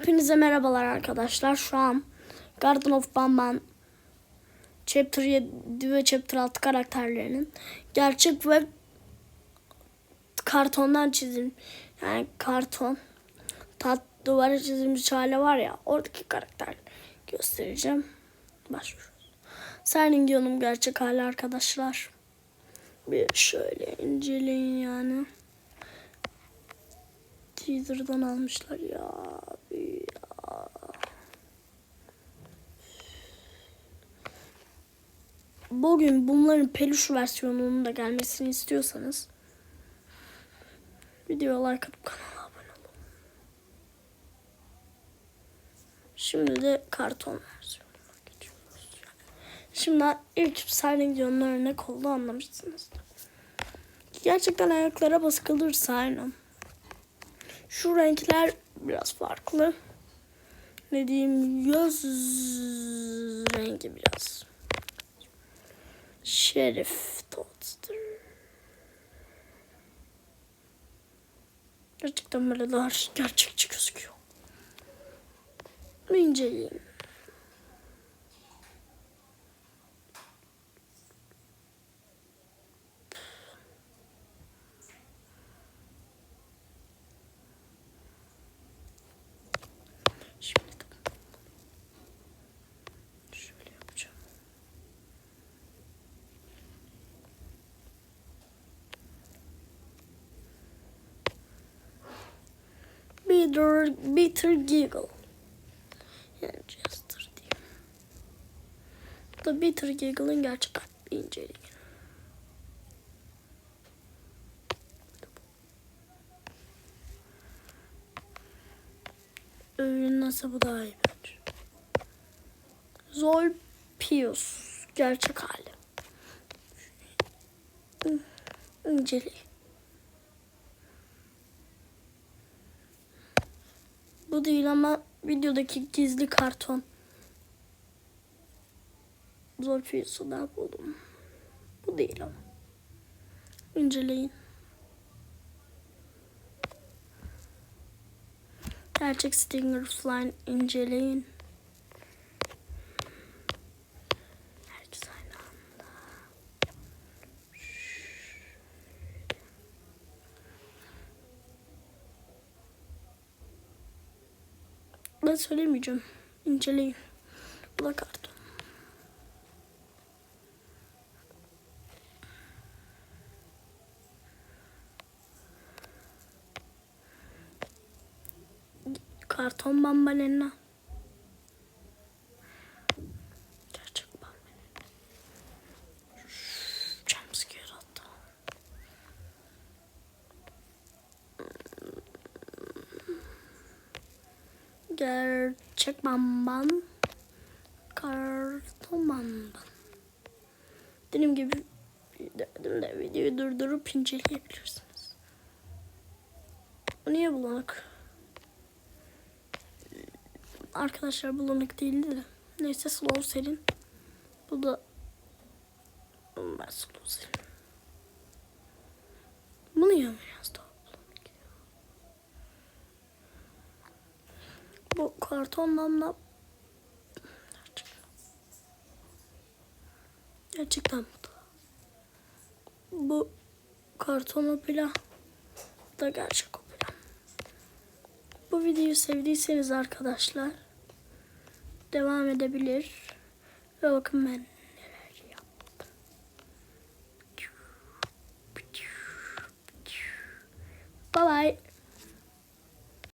Hepinize merhabalar arkadaşlar. Şu an Garden of Banban Chapter 7 ve Chapter 6 karakterlerinin gerçek ve kartondan çizim yani karton tat duvara çizilmiş hali var ya oradaki karakter göstereceğim. Başlıyoruz. Serningion'un gerçek hali arkadaşlar. Bir şöyle inceleyin yani. Teaser'dan almışlar ya. Bugün bunların peluş versiyonunun da gelmesini istiyorsanız videoya like atıp kanala abone olun. Şimdi de karton versiyonuna geçiyoruz. Şimdi ilk Silent John'un örnek oldu anlamışsınız. Gerçekten ayaklara basılırsa aynen. Şu renkler biraz farklı. Ne diyeyim göz rengi biraz. Şerif Toadster. Gerçekten böyle daha gerçekçi gözüküyor. Bir inceleyin. Şimdi de şöyle yapacağım. Bitter, bitter giggle. Yani Jester diyeyim. Bu da bitter giggle'ın gerçek bir inceliği. Öbürünün nasıl bu daha iyi bence. Zolpius gerçek hali. İnceli. Bu değil ama videodaki gizli karton. Zolpius'u da buldum. Bu değil ama. İnceleyin. Gerçek Stinger Flying inceleyin. Ben söylemeyeceğim. İnceleyin. Da karton. Karton Gerçek bamban. Karton bamban. Dediğim gibi dedim de videoyu durdurup inceleyebilirsiniz. Bu niye bulanık? Arkadaşlar bulanık değildi de. Neyse slow serin. Bu da ben slow serin. Bu niye biraz daha bulanık ya? Bu kartondan da gerçekten. Bu karton opera da gerçek opera. Bu videoyu sevdiyseniz arkadaşlar devam edebilir. Ve bakın ben